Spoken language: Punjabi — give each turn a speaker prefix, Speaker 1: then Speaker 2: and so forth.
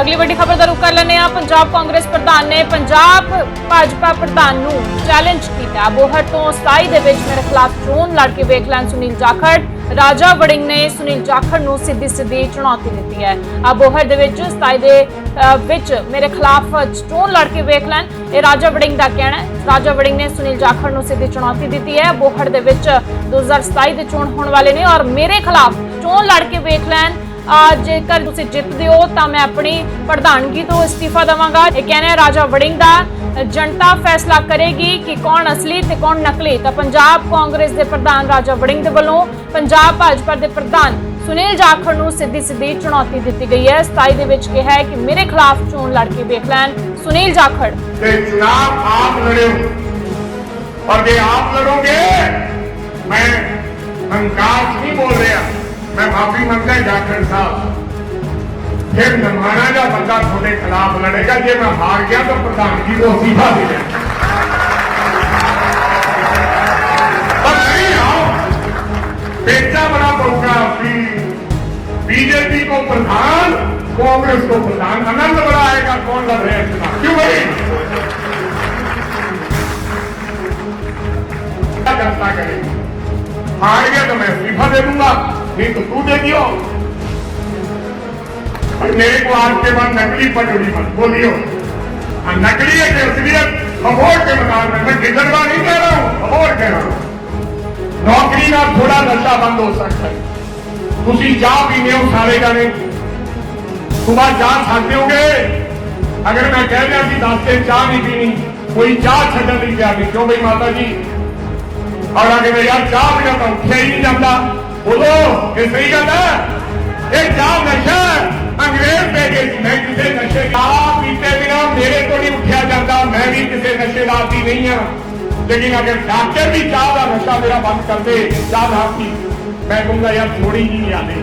Speaker 1: ਅਗਲੀ ਵੱਡੀ ਖਬਰ ਦਾ ਰੁਖ ਕਰ ਲੈਂਦੇ ਹਾਂ। ਪੰਜਾਬ ਕਾਂਗਰਸ ਪ੍ਰਧਾਨ ਨੇ ਪੰਜਾਬ ਭਾਜਪਾ ਪ੍ਰਧਾਨ ਨੂੰ ਚੈਲੰਜ ਕੀਤਾ। ਬੋਹਰ ਤੋਂ 27 ਦੇ ਵਿੱਚ ਮੇਰੇ ਖਿਲਾਫ ਚੋਣ ਲੜ ਕੇ ਵੇਖ ਲੈਣ ਸੁਨੀਲ ਜਾਖੜ। ਰਾਜਾ ਵੜਿੰਗ ਨੇ ਸੁਨੀਲ ਜਾਖੜ ਨੂੰ ਸਿੱਧੀ ਸਿੱਧੀ ਚੁਣੌਤੀ ਦਿੱਤੀ ਹੈ। ਅਬੋਹਰ ਦੇ ਵਿੱਚ 27 ਦੇ ਵਿੱਚ ਮੇਰੇ ਖਿਲਾਫ ਚੋਣ ਲੜ ਕੇ ਵੇਖ ਲੈਣ। ਇਹ ਰਾਜਾ ਵੜਿੰਗ ਦਾ ਕਹਿਣਾ ਹੈ। ਰਾਜਾ ਵੜਿੰਗ ਨੇ ਸੁਨੀਲ ਜਾਖੜ ਨੂੰ ਸਿੱਧੀ ਚੁਣੌਤੀ ਦਿੱਤੀ ਹੈ। ਬੋਹਰ ਦੇ ਵਿੱਚ 2027 ਦੇ ਚੋਣ ਹੋਣ ਵਾਲੇ ਨੇ ਔਰ ਮੇਰੇ ਖਿਲਾਫ ਚੋਣ ਲੜ ਕੇ ਵੇਖ ਲੈਣ। ਜੇਕਰ ਤੁਸੀਂ ਜਿੱਤਦੇ ਹੋ ਤਾਂ ਮੈਂ ਆਪਣੀ ਪ੍ਰਧਾਨਗੀ ਤੋਂ ਅਸਤੀਫਾ ਦਵਾਂਗਾ। ਇਹ ਕਹਿਣਾ ਰਾਜਾ ਵੜਿੰਗ ਦਾ ਜਨਤਾ ਫੈਸਲਾ ਕਰੇਗੀ ਕਿ ਕੌਣ ਅਸਲੀ ਤੇ ਕੌਣ ਨਕਲੀ। ਤਾਂ ਪੰਜਾਬ ਕਾਂਗਰਸ ਦੇ ਪ੍ਰਧਾਨ ਰਾਜਾ ਵੜਿੰਗ ਦੇ ਵੱਲੋਂ ਪੰਜਾਬ ਭਾਜਪਾ ਦੇ ਪ੍ਰਧਾਨ ਸੁਨੀਲ ਜਾਖੜ ਨੂੰ ਸਿੱਧੀ ਸਿੱਧੀ ਚੁਣੌਤੀ ਦਿੱਤੀ ਗਈ ਹੈ। 27 ਦੇ ਵਿੱਚ ਕਿਹਾ ਹੈ ਕਿ ਮੇਰੇ ਖਿਲਾਫ ਚੋਣ ਲੜ ਕੇ ਵੇਖ ਲੈਣ। ਸੁਨੀਲ ਜਾਖੜ।
Speaker 2: ਤੇ ਚੁਣਾਵ ਆਪ ਲੜਿਓ। और ये आप लड़ोगे मैं हंकार नहीं बोल रहा मैं माफ़ी माँगता है, जाखड़ साहब। फिर नरवाना का बंदा थोड़े खिलाफ लड़ेगा जे मैं हार गया तो प्रधानगी को सीधा दे बेचा बड़ा बीजेपी को प्रधान, कांग्रेस को प्रधान, आनंद बड़ा आएगा, कौन लड़ रहे हैं क्यों भाई? जनता करेगी हार गया तो मैं इस्तीफा दे दूँगा। नहीं तो तू दे दियो और मेरे को आज के बाद नकली पटोरी मत बोलियो हाँ, नकली है कि असलियत खबोर के मैदान में मैं गिदरवा नहीं कह रहा हूं खबोर कह रहा हूं ਨੌਕਰੀ ਨਾਲ ਥੋੜਾ ਨਸ਼ਾ ਬੰਦ ਹੋ ਸਕਦਾ ਹੈ ਤੁਸੀਂ ਚਾਹ ਪੀਂਦੇ ਹੋ ਸਾਰੇ ਜਾਣੇ ਸੁਬਾਹ ਚਾਹ ਛੱਡਦੇ ਹੋਗੇ ਅਗਰ ਮੈਂ ਕਹਿ ਰਿਹਾ ਕਿ 10 ਦਿਨ ਚਾਹ ਨਹੀਂ ਪੀਣੀ ਕੋਈ ਚਾਹ ਛੱਡਣ ਲਈ ਤਿਆਰ ਨਹੀਂ ਕਿਉਂ ਬਈ ਮਾਤਾ ਜੀ ਔਰ ਅਗਰ ਮੈਂ ਯਾਰ ਚਾਹ ਪੀਣਾ ਤਾਂ ਉੱਠਿਆ ਹੀ ਨਹੀਂ ਜਾਂਦਾ ਬੋਲੋ ਇਹ ਸਹੀ ਗੱਲ ਹੈ ਇਹ ਜਾ ਨਸ਼ਾ ਅੰਗਰੇਜ਼ ਭੇਜੇ ਸੀ। ਮੈਂ ਕਿਸੇ ਨਸ਼ੇ ਦਾ ਪੀਤੇ ਬਿਨਾ ਮੇਰੇ ਤੋਂ ਨਹੀਂ ਉੱਠਿਆ ਜਾਂਦਾ। ਮੈਂ ਵੀ ਕਿਸੇ ਨਸ਼ੇ ਦਾ ਆਦੀ ਨਹੀਂ ਆ। ਲੇਕਿਨ ਅਗਰ ਡਾਕਟਰ ਵੀ ਚਾਹ ਦਾ ਨਸ਼ਾ ਮੇਰਾ ਬੰਦ ਕਰਦੇ ਚਾਹ ਦਾ ਆਦੀ ਮੈਂ ਕਹੂੰਗਾ, ਯਾਰ ਥੋੜੀ ਜੀ ਨਹੀਂ ਆਦੇ